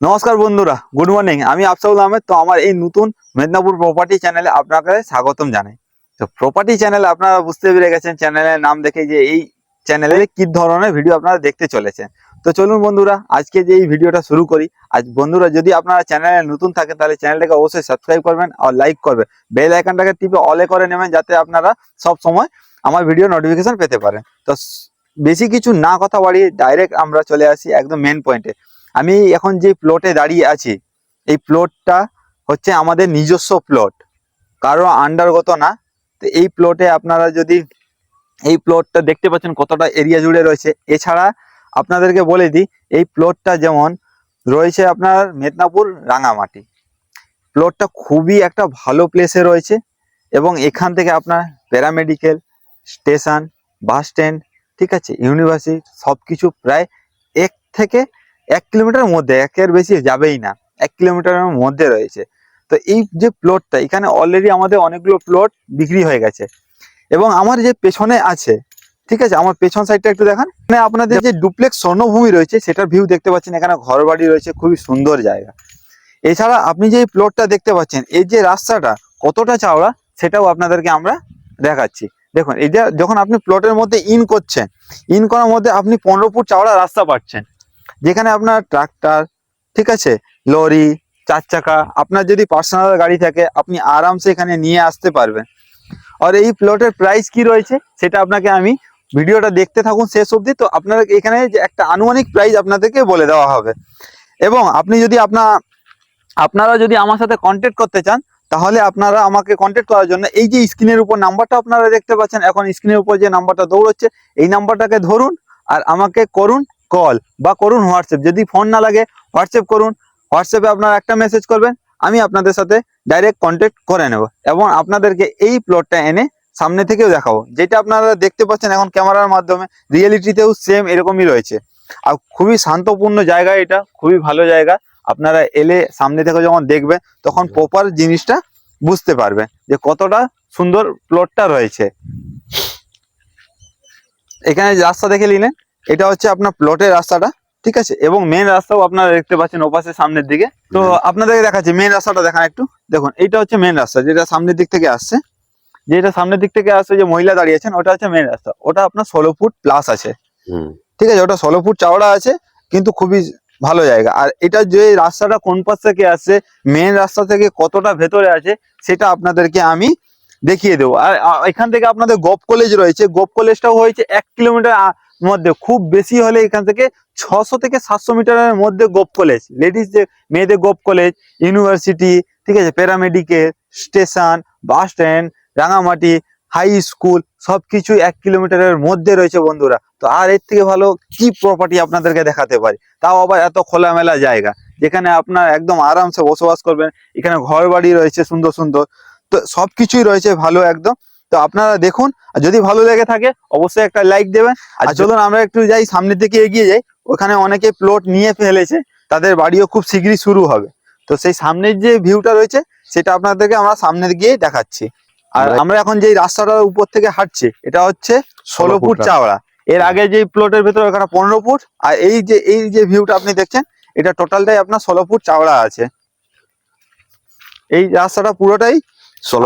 নমস্কার বন্ধুরা good morning আমি আফসাউল আহমেদ, তো আমার এই নতুন মেদিনীপুর প্রপার্টি চ্যানেলে আপনাকে স্বাগতম জানাই। তো প্রপার্টি চ্যানেলে আপনারা বুঝতে পেরে গেছেন চ্যানেলের নাম দেখে যে এই চ্যানেলে কি ধরনের ভিডিও আপনারা দেখতে চলেছেন। তো চলুন বন্ধুরা, আজকে যে এই ভিডিওটা শুরু করি, আজ বন্ধুরা যদি আপনারা চ্যানেলে নতুন থাকেন, তাহলে চ্যানেলটাকে অবশ্যই সাবস্ক্রাইব করবেন আর লাইক করবেন। বেল আইকনটাকে টিপে অলে করে নেবেন, যাতে আপনারা সব সময় আমার ভিডিও নোটিফিকেশন পেতে পারেন। তো বেশি কিছু না কথা বাড়িয়ে ডাইরেক্ট আমরা চলে আসি একদম মেন পয়েন্টে আমি এখন যে প্লটে দাঁড়িয়ে আছি, এই প্লটটা হচ্ছে আমাদের নিজস্ব প্লট কারও আন্ডারগত না। তো এই প্লটে আপনারা যদি, এই প্লটটা দেখতে পাচ্ছেন কতটা এরিয়া জুড়ে রয়েছে। এছাড়া আপনাদেরকে বলে দিই, এই প্লটটা যেমন রয়েছে আপনার মেদিনীপুর রাঙামাটি। প্লটটা খুবই একটা ভালো প্লেসে রয়েছে এবং এখান থেকে আপনার প্যারামেডিকেল স্টেশন বাস স্ট্যান্ড ঠিক আছে ইউনিভার্সিটি সব কিছু প্রায় এক থেকে এক কিলোমিটার মধ্যে, একের বেশি যাবেই না, এক কিলোমিটারের মধ্যে রয়েছে। তো এই যে প্লটটা এখানে অলরেডি আমাদের অনেকগুলো প্লট বিক্রি হয়ে গেছে। এবং আমার যে পেছনে আছে, ঠিক আছে, আমার পেছন সাইডটা একটু দেখান। মানে আপনাদের যে ডুপ্লেক্স স্বর্ণভূমি রয়েছে, সেটার ভিউ দেখতে পাচ্ছেন। এখানে ঘর বাড়ি রয়েছে, খুবই সুন্দর জায়গা। এছাড়া আপনি যে প্লটটা দেখতে পাচ্ছেন, এই যে রাস্তাটা কতটা চাওড়া, সেটাও আপনাদেরকে আমরা দেখাচ্ছি। দেখুন যে যখন আপনি প্লটের মধ্যে ইন করছেন ইন করার মধ্যে আপনি পনেরো ফুট চাওড়া রাস্তা পাচ্ছেন। যেখানে আপনার ট্রাক্টর, ঠিক আছে? লরি, চার চাকা, আপনার যদি পার্সোনাল গাড়ি থাকে, আপনি আরামসে এখানে নিয়ে আসতে পারবেন। আর এই প্লটের প্রাইস কি রয়েছে, সেটা আপনাকে আমি ভিডিওটা দেখতে থাকুন শেষ অবধি। তো আপনার এখানে যে একটা আনুমানিক প্রাইস আপনাদেরকে বলে দেওয়া হবে। এবং আপনি যদি আপনার, আপনারা যদি আমার সাথে কন্ট্যাক্ট করতে চান, তাহলে আপনারা আমাকে কন্ট্যাক্ট করার জন্য এই যে স্ক্রিনের উপর নাম্বারটা আপনারা দেখতে পাচ্ছেন, এখন স্ক্রিনের উপর যে নাম্বারটা দৌড়চ্ছে, এই নাম্বারটাকে ধরুন আর আমাকে করুন। কল বা করুন হোয়াটসঅ্যাপ যদি ফোন না লাগে হোয়াটসঅ্যাপ করুন। হোয়াটসঅ্যাপে আপনারা একটা মেসেজ করবেন, আমি আপনাদের সাথে ডাইরেক্ট কন্ট্যাক্ট করে নেব এবং আপনাদেরকে এই প্লটটা এনে সামনে থেকেও দেখাবো। যেটা আপনারা দেখতে পাচ্ছেন এখন ক্যামেরার মাধ্যমে রিয়েলিটিতেও সেম এরকমই রয়েছে। আর খুবই শান্তপূর্ণ জায়গা এটা, খুবই ভালো জায়গা। আপনারা এলে সামনে থেকে যখন দেখবেন, তখন প্রপার জিনিসটা বুঝতে পারবেন যে কতটা সুন্দর প্লটটা রয়েছে। এখানে রাস্তা দেখে নিলেন এটা হচ্ছে আপনার প্লটের রাস্তাটা ঠিক আছে? এবং মেন রাস্তাও আপনারা দেখতে পাচ্ছেন ওপাশে সামনের দিকে। তো আপনাদেরকে দেখাচ্ছি মেন রাস্তাটা দেখান একটু। দেখুন এইটা হচ্ছে মেন রাস্তা যেটা সামনের দিক থেকে আসছে। যেটা সামনের দিক থেকে আসছে যে মহিলা দাঁড়িয়েছেন ওটা হচ্ছে মেন রাস্তা। ওটা আপনার ষোলো ফুট প্লাস আছে। হুম। ঠিক আছে ওটা ষোলো ফুট চওড়া আছে কিন্তু খুবই ভালো জায়গা। আর এটা যে রাস্তাটা কোন পাশ থেকে আসছে মেন রাস্তা থেকে কতটা ভেতরে আছে সেটা আপনাদেরকে আমি দেখিয়ে দেবো। আর এখান থেকে আপনাদের গোপ কলেজ রয়েছে। গোপ কলেজটাও হয়েছে এক কিলোমিটার মধ্যে খুব বেশি হলে এখান থেকে ছশো থেকে সাতশো মিটারের মধ্যে গোপ কলেজ লেডিস যে মেয়েদের গোপ কলেজ ইউনিভার্সিটি ঠিক আছে paramedical station bus stand Rangamati high school সবকিছু এক কিলোমিটারের মধ্যে রয়েছে বন্ধুরা। তো আর এর থেকে ভালো কি প্রপার্টি আপনাদেরকে দেখাতে পারি? তাও আবার এত খোলামেলা জায়গা, যেখানে আপনার একদম আরামসে বসবাস করবেন, এখানে ঘর বাড়ি রয়েছে সুন্দর সুন্দর, তো সবকিছুই রয়েছে ভালো একদম। তো আপনারা দেখুন আর যদি ভালো লেগে থাকে অবশ্যই একটা লাইক দেবেন। আর চলুন আমরা একটু যাই সামনের দিকে এগিয়ে যাই। ওখানে অনেকে প্লট নিয়ে ফেলেছে তাদের বাড়িও খুব শীঘ্রই শুরু হবে। তো সেই সামনের যে ভিউটা রয়েছে সেটা আপনাদেরকে আমরা সামনে গিয়ে দেখাচ্ছি। আর আমরা- এখন যে রাস্তাটার উপর থেকে হাঁটছি এটা হচ্ছে ষোলো ফুট চাওড়া। এর আগে যে প্লটের ভেতরে ওখানে পনেরো ফুট আর এই যে এই যে ভিউটা আপনি দেখছেন এটা টোটালটাই আপনার ষোলো ফুট চাওড়া আছে। এই রাস্তাটা পুরোটাই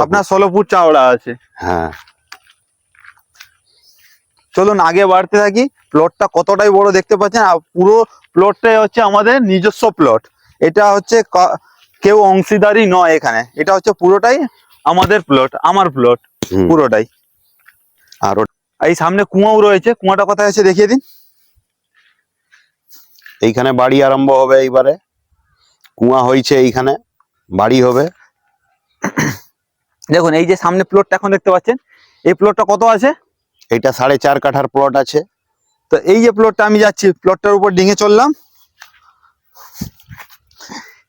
আপনার ষোলো ফুট চাওড়া আছে। হ্যাঁ। চলুন আগে বাড়তে থাকি। প্লটটা কতটাই বড় দেখতে পাচ্ছেন? আর পুরো প্লটটাই হচ্ছে আমাদের নিজস্ব প্লট। এটা হচ্ছে কেউ অংশীদারি নয় এখানে। এটা হচ্ছে পুরোটাই আমাদের প্লট আমার প্লট পুরোটাই। আর এই সামনে কুয়াও রয়েছে। কুয়াটা কোথায় আছে দেখিয়ে দিন। এইখানে বাড়ি আরম্ভ হবে এইবারে। কুয়া হয়েছে এইখানে। বাড়ি হবে। দেখুন এই যে সামনে প্লটটা এখন দেখতে পাচ্ছেন এই প্লটটা কত আছে? এটা সাড়ে চার কাঠার প্লট আছে। তো এই যে প্লটটা আমি যাচ্ছি প্লটটার উপর ডিঙে চললাম।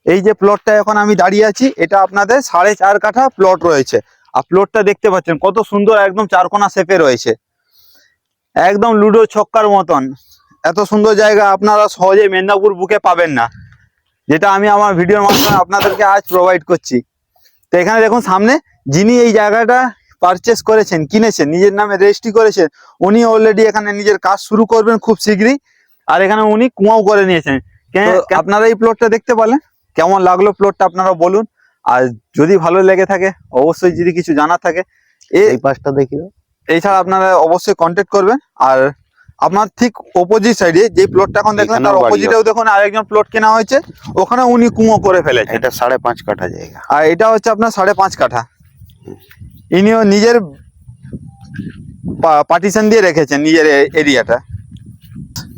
এই যে প্লটটা এখন আমি দাঁড়িয়ে আছি এটা আপনাদের সাড়ে চার কাঠা প্লট রয়েছে। আর প্লটটা দেখতে পাচ্ছেন কত সুন্দর একদম চারকোনা শেপে রয়েছে। একদম লুডো ছক্কার মতন। এত সুন্দর জায়গা আপনারা সহজে মেদিনীপুর বুকে পাবেন না। যেটা আমি আমার ভিডিওর মাধ্যমে আপনাদেরকে আজ প্রোভাইড করছি। তো এখানে দেখুন সামনে যিনি এই জায়গাটা পারচেস করেছেন কিনেছেন নিজের নামে রেজিস্ট্রি করেছেন উনি অলরেডি এখানে নিজের কাজ শুরু করবেন খুব শীঘ্রই। আর এখানে উনি কুয়াও করে নিয়েছেন। আপনারা এই প্লটটা দেখতে পেলেন কেমন লাগল প্লটটা আপনারা বলুন। আর যদি ভালো লেগে থাকে অবশ্যই যদি কিছু জানার থাকে এই পাশটা দেখি। এছাড়া আপনারা অবশ্যই কন্ট্যাক্ট করবেন। আর আপনার ঠিক অপোজিট সাইডে যে প্লটটা এখন দেখলেন তার অপোজিটেও দেখুন আরেকজন প্লট কেনা হয়েছে। ওখানে উনি কুঁয়ো করে ফেলেছেন। এটা সাড়ে পাঁচ কাঠা জায়গা। আর এটা হচ্ছে আপনার সাড়ে পাঁচ কাঠা। ইনিও নিজের পার্টিশন দিয়ে রেখেছেন নিজের এরিয়াটা।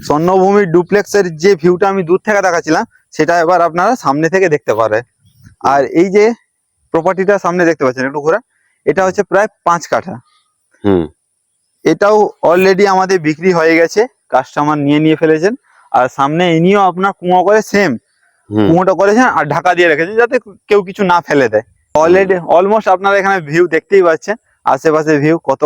স্বর্ণভূমির ডুপ্লেক্সের যে ভিউটা আমি দূর থেকে দেখাচ্ছিলাম সেটা এবার আপনারা সামনে থেকে দেখতে পারে। আর এই যে প্রপার্টিটা সামনে দেখতে পাচ্ছেন একটু ঘোরা এটা হচ্ছে প্রায় পাঁচ কাঠা। হুম। এটাও অলরেডি আমাদের বিক্রি হয়ে গেছে কাস্টমার নিয়ে নিয়ে ফেলেছেন। আর সামনে ইনিও আপনার কুঁয়ো করে সেম কুঁয়োটা করেছেন আর ঢাকা দিয়ে রেখেছেন যাতে কেউ কিছু না ফেলে দেয়। অলরেডি অলমোস্ট আপনারা এখানে ভিউ দেখতেই পাচ্ছেন। আশেপাশে ভিউ কত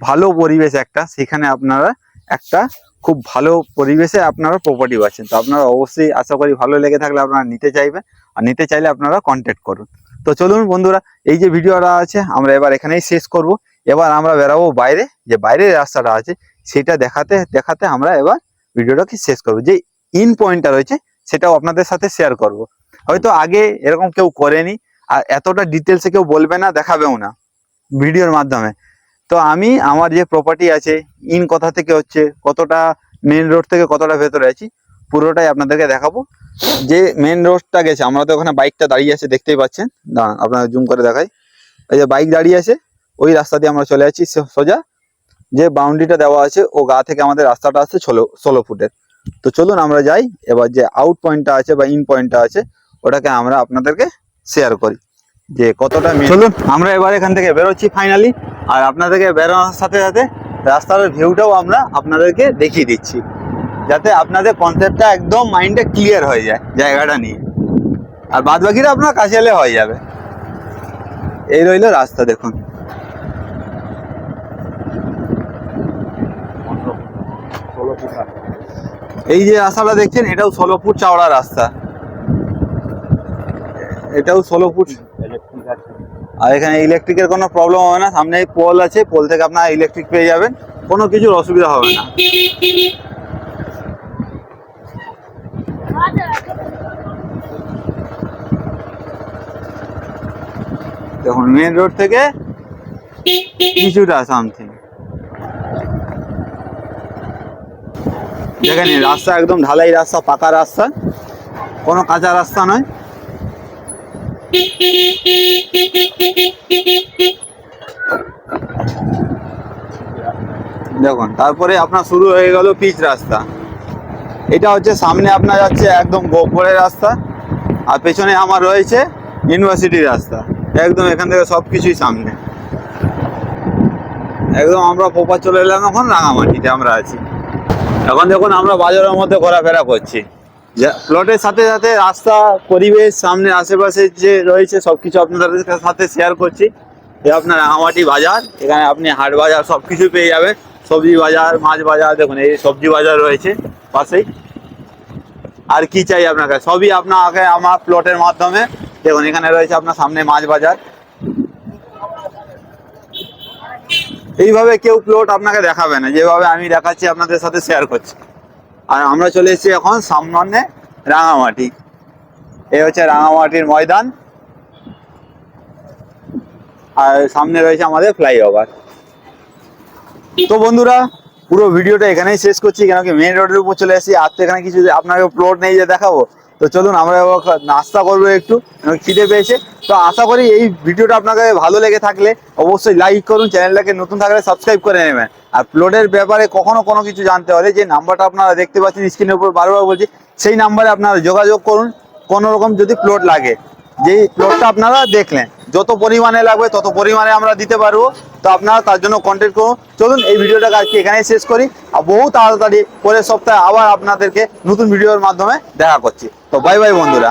ভালো পরিবেশ একটা, সেখানে আপনারা একটা খুব ভালো পরিবেশে আপনারা প্রপার্টি পাচ্ছেন। তো আপনারা অবশ্যই আশা করি ভালো লেগে থাকলে আপনারা নিতে চাইবেন, আর নিতে চাইলে আপনারা কন্ট্যাক্ট করুন। তো চলুন বন্ধুরা, এই যে ভিডিওটা আছে, আমরা এবার এখানেই শেষ করব। এবার আমরা বেরাবো বাইরে, যে বাইরের রাস্তাটা আছে, সেটা দেখাতে দেখাতে আমরা এবার ভিডিওটাকে শেষ করব। যে ইন পয়েন্টটা রয়েছে, সেটাও আপনাদের সাথে শেয়ার করব। হয়তো আগে এরকম কেউ করেনি আর এতটা ডিটেলসে কেউ বলবে না, দেখাবেও না ভিডিওর মাধ্যমে। তো আমি আমার যে প্রপার্টি আছে ইন কথা থেকে হচ্ছে, কতটা মেন রোড থেকে কতটা ভেতরে আছি, পুরোটাই আপনাদেরকে দেখাবো। যে মেন রোডটা গেছে, আমরা তো ওখানে বাইকটা দাঁড়িয়ে আছে, দেখতেই পাচ্ছেন। দাঁড়ান, আপনাদের জুম করে দেখাই। এই যে বাইক দাঁড়িয়ে আছে, ওই রাস্তা দিয়ে আমরা চলে যাচ্ছি সোজা। যে বাউন্ডারিটা দেওয়া আছে, ও গা থেকে আমাদের রাস্তাটা আছে ষোলো ষোলো ফুটের। তো চলুন আমরা যাই, এবার যে আউট পয়েন্টটা আছে বা ইন পয়েন্টটা আছে, ওটাকে আমরা আপনাদেরকে শেয়ার করি। যে কতটা চলুন। আমরা এবার এখান থেকে বেরোচ্ছি ফাইনালি আর আপনাদেরকে বেরোনোর সাথে সাথে রাস্তার ভিউটাও আমরা আপনাদেরকে দেখিয়ে দিচ্ছি। যাতে আপনাদের কনসেপ্টটা একদম মাইন্ডে ক্লিয়ার হয়ে যায় জায়গাটা নিয়ে। আর বাদ বাকিটা আপনার কাছে এলে হয়ে যাবে। এই রইল রাস্তা দেখুন। এই যে রাস্তাটা দেখছেন এটাও ষোলো ফুট চওড়া রাস্তা। এটাও ষোলো ফুট। আর এখানে ইলেকট্রিকের কোনো প্রবলেম হবে না। সামনে পোল আছে পোল থেকে আপনার ইলেকট্রিক পেয়ে যাবেন। কোনো কিছুর অসুবিধা হবে না। দেখুন মেন রোড থেকে কিছুটা সামথিং দেখেন রাস্তা একদম ঢালাই রাস্তা পাকা রাস্তা। কোনো কাঁচা রাস্তা নয়। দেখুন, তারপরে আপনার শুরু হয়ে গেল পিচ রাস্তা। এটা হচ্ছে সামনে আপনার যাচ্ছে একদম গোপরের রাস্তা, আর পেছনে আমার রয়েছে ইউনিভার্সিটির রাস্তা। একদম এখান থেকে সব কিছুই সামনে। একদম আমরা পোপা চলে এলাম এখন রাঙামাটিতে, আমরা আছি। এখন দেখুন, আমরা বাজারের মধ্যে ঘোরাফেরা করছি। প্লটের সাথে সাথে রাস্তা, পরিবেশ, সামনে আশেপাশে যে রয়েছে সবকিছু আপনাদের সাথে শেয়ার করছি। এ আপনার রাঙামাটি বাজার, এখানে আপনি হাট বাজার সব কিছু পেয়ে যাবেন। সবজি বাজার, মাছ বাজার, দেখুন, এই সবজি বাজার রয়েছে পাশেই। আর কি চাই আপনাকে? সবই আপনাকে আমার প্লটের মাধ্যমে। দেখুন, এখানে রয়েছে আপনার সামনে মাছ বাজার। এইভাবে কেউ প্লট আপনাকে দেখাবে না। যেভাবে আমি দেখাচ্ছি, আপনাদের সাথে শেয়ার করছি। আর আমরা চলে এসেছি এখন সামনে রাঙামাটি। এ হচ্ছে রাঙামাটির ময়দান। আর সামনে রয়েছে আমাদের ফ্লাইওভার। তো বন্ধুরা পুরো ভিডিওটা এখানেই শেষ করছি, কেন কি মেন রোডের উপর চলে এসেছি আর তো এখানে কিছু আপনাকে প্লট নেই যে দেখাবো। তো চলুন, আমরা নাস্তা করব একটু খিদে পেয়েছে। তো আশা করি এই ভিডিওটা আপনাকে ভালো লেগে থাকলে অবশ্যই লাইক করুন, চ্যানেলটাকে নতুন থাকলে সাবস্ক্রাইব করে নেবেন। আর প্লটের ব্যাপারে কখনো কোনো কিছু জানতে হলে যে নাম্বারটা আপনারা দেখতে পাচ্ছেন স্ক্রিনের উপর বারবার বলছি, সেই নাম্বারে আপনারা যোগাযোগ করুন, কোনো রকম যদি প্লট লাগে। যেই প্লটটা আপনারা দেখলেন, যত পরিমাণে লাগবে তত পরিমাণে আমরা দিতে পারব। তো আপনারা তার জন্য কন্ট্যাক্ট করুন। চলুন, এই ভিডিওটাকে আজকে এখানেই শেষ করি। আর বহু তাড়াতাড়ি পরের সপ্তাহে আবার আপনাদেরকে নতুন ভিডিওর মাধ্যমে দেখা করছি। তো বাই বাই বন্ধুরা।